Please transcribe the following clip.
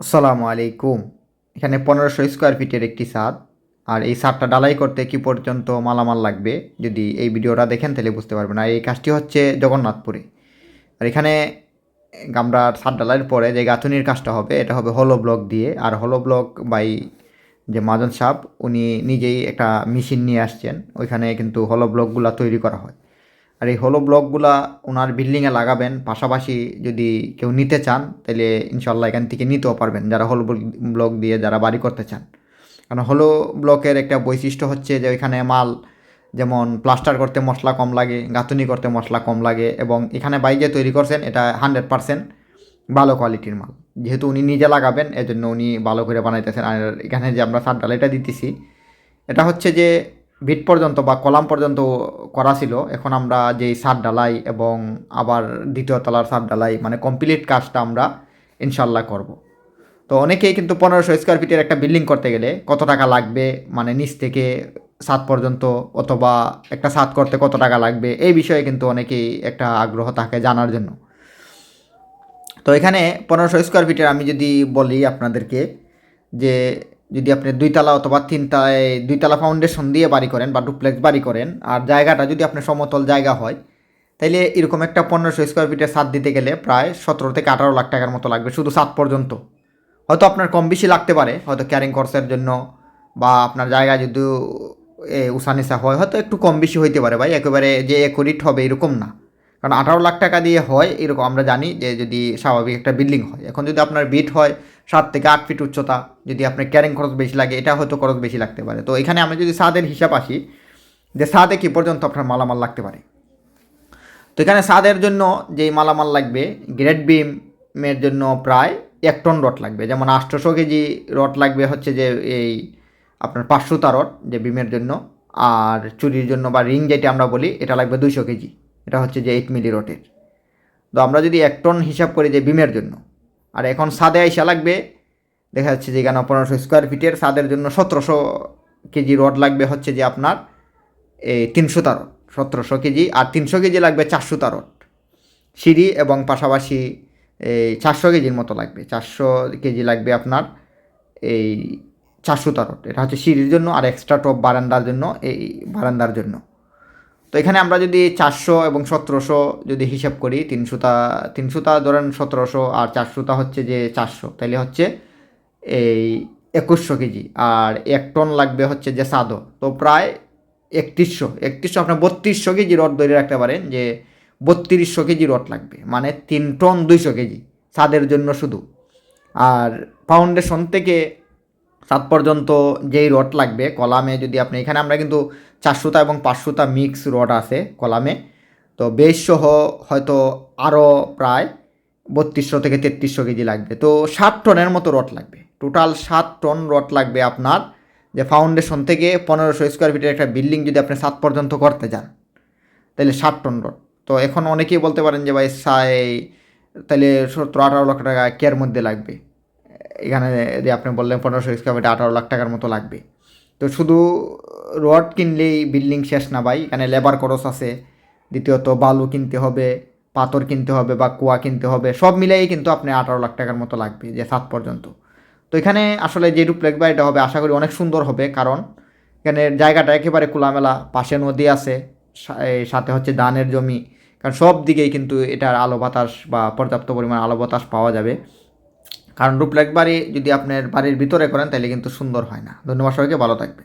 আসসালামু আলাইকুম। এখানে পনেরোশো স্কোয়ার ফিটের একটি ছাদ। আর এই ছাদটা ডালাই করতে কি পর্যন্ত মালামাল লাগবে? যদি এই ভিডিওটা দেখেন তাহলে বুঝতে পারবেন। আর এই কাজটি হচ্ছে জগন্নাথপুরে। আর এখানে আমরা ছাদ ডালাইয়ের পরে যে গাঁথুনির কাজটা হবে, এটা হবে হলো ব্লক দিয়ে। আর হলো ব্লক বাই যে মাজন সাহেব উনি নিজেই একটা মেশিন নিয়ে আসছেন। ওইখানে কিন্তু হলো ব্লকগুলো তৈরি করা হয়। আর এই হলো ব্লকগুলা ওনার বিল্ডিংয়ে লাগাবেন, পাশাপাশি যদি কেউ নিতে চান তাহলে ইনশাল্লাহ এখান থেকে নিতেও পারবেন, যারা হলো ব্লক দিয়ে যারা বাড়ি করতে চান। কারণ হলো ব্লকের একটা বৈশিষ্ট্য হচ্ছে যে ওইখানে মাল যেমন প্লাস্টার করতে মশলা কম লাগে, গাঁথুনি করতে মশলা কম লাগে, এবং এখানে বাইরে তৈরি করছেন, এটা হান্ড্রেড পারসেন্ট ভালো কোয়ালিটির মাল। যেহেতু উনি নিজে লাগাবেন, এজন্য উনি ভালো করে বানাইতেছেন। আর এখানে যে আমরা সার ডালাইটা দিতেছি, এটা হচ্ছে যে ভিট পর্যন্ত বা কলাম পর্যন্ত করা ছিল। এখন আমরা যেই সার ডালাই এবং আবার দ্বিতীয় তলার সার ডালাই মানে কমপ্লিট কাজটা আমরা ইনশাল্লাহ করব। তো অনেকেই কিন্তু পনেরোশো স্কোয়ার ফিটের একটা বিল্ডিং করতে গেলে কত টাকা লাগবে মানে নিচ থেকে সাত পর্যন্ত অথবা একটা সাত করতে কত টাকা লাগবে, এই বিষয়ে কিন্তু অনেকেই একটা আগ্রহ থাকে জানার জন্য। তো এখানে পনেরোশো স্কোয়ার ফিটের আমি যদি বলি আপনাদেরকে যে যদি আপনি দুইতলা অথবা তিনতলায় দুইতলা ফাউন্ডেশন দিয়ে বাড়ি করেন বা ডুপ্লেক্স বাড়ি করেন, আর জায়গাটা যদি আপনার সমতল জায়গা হয়, তাইলে এরকম একটা পনেরোশো স্কোয়ার ফিটের ছাদ দিতে গেলে প্রায় সতেরো থেকে আঠারো লাখ টাকার মতো লাগবে শুধু ছাদ পর্যন্ত। হয়তো আপনার কম বেশি লাগতে পারে, হয়তো ক্যারিং কোর্সের জন্য বা আপনার জায়গা যদি, এ উষানিসা হয়, হয়তো একটু কম বেশি হইতে পারে ভাই, একেবারে যে একরিট হবে এরকম না। কারণ আঠারো লাখ টাকা দিয়ে হয়, এরকম আমরা জানি যে যদি স্বাভাবিক একটা বিল্ডিং হয়। এখন যদি আপনার বিট হয় সাত থেকে আট ফিট উচ্চতা, যদি আপনার ক্যারিং খরচ বেশি লাগে, এটা হয়তো খরচ বেশি লাগতে পারে। তো এখানে আমরা যদি সাদের হিসাব আসি, যে সাদে কি পর্যন্ত আপনার মালামাল লাগতে পারে? তো এখানে সাদের জন্য যেই মালামাল লাগবে গ্রেড বিমের জন্য প্রায় এক টন রড লাগবে। যেমন আটশোশো কেজি রড লাগবে হচ্ছে যে এই আপনার পাঁচশোটা রড যে বিমের জন্য, আর চুরির জন্য বা রিং যেটা আমরা বলি, এটা লাগবে দুইশো কেজি। এটা হচ্ছে যে এইট মিলি রটের তো আমরা যদি এক টন হিসাব করি যে বিমের জন্য, আর এখন সাদে আইসা লাগবে, দেখা যাচ্ছে যে এখানে পনেরোশো স্কোয়ার ফিটের সাদের জন্য সতেরোশো কেজি রড লাগবে হচ্ছে যে আপনার, এই তিনশো রড সতেরোশো কেজি আর তিনশো কেজি লাগবে চারশো রড সিঁড়ি এবং পাশাপাশি এই চারশো কেজির মতো লাগবে, চারশো কেজি লাগবে আপনার এই চারশো রড এটা হচ্ছে সিঁড়ির জন্য আর এক্সট্রা টপ বারান্দার জন্য, এই বারান্দার জন্য। তো এখানে আমরা যদি চারশো এবং সতেরোশো যদি হিসাব করি, তিনশোটা তিনশোটা ধরেন সতেরোশো আর চারশোটা হচ্ছে যে চারশো তাহলে হচ্ছে এই একুশশো কেজি। আর এক টন লাগবে হচ্ছে যে সাদো তো প্রায় একত্রিশশো একত্রিশশো আপনার বত্রিশশো কেজি রড ধরে রাখতে পারেন যে বত্রিশশো কেজি রড লাগবে। মানে তিন টন দুইশো কেজি সাদের জন্য শুধু। আর ফাউন্ডেশন থেকে সাত পর্যন্ত যেই রড লাগবে, কলামে যদি আপনি, এখানে আমরা কিন্তু চারশোটা এবং পাঁচশোটা মিক্স রড আছে কলামে। তো বেশসহ হয়তো আরও প্রায় বত্রিশশো থেকে তেত্রিশশো কেজি লাগবে। তো সাত টনের মতো রড লাগবে। টোটাল সাত টন রড লাগবে আপনার, যে ফাউন্ডেশন থেকে পনেরোশো স্কোয়ার ফিটের একটা বিল্ডিং যদি আপনি সাত পর্যন্ত করতে যান তাহলে ষাট টন রড। তো এখন অনেকেই বলতে পারেন যে ভাই, সাই, তাহলে সতেরো আঠারো লক্ষ টাকা কেয়ার মধ্যে লাগবে? এখানে যে আপনি বললেন পনেরোশো স্কোয়ার ফিটে আঠারো লাখ টাকার মতো লাগবে। তো শুধু রড কিনলেই বিল্ডিং শেষ না ভাই, এখানে লেবার খরচ আছে। দ্বিতীয়ত বালু কিনতে হবে, পাথর কিনতে হবে বা কুয়া কিনতে হবে, সব মিলেই কিন্তু আপনি আঠারো লাখ টাকার মতো লাগবে যে সাত পর্যন্ত। তো এখানে আসলে যে ডুপ্লেক্স বাড়িটা হবে, আশা করি অনেক সুন্দর হবে, কারণ এখানে জায়গাটা একেবারে খোলামেলা, পাশে নদী আছে সাথে হচ্ছে ধানের জমি, কারণ সব দিকেই কিন্তু এটার আলো বাতাস বা পর্যাপ্ত পরিমাণ আলো বাতাস পাওয়া যাবে। কারণ ডুপ্লেক্স বাড়ি যদি আপনার বাড়ির ভিতরে করেন, তাহলে কিন্তু সুন্দর হয় না। ধন্যবাদ সবাইকে, ভালো থাকবে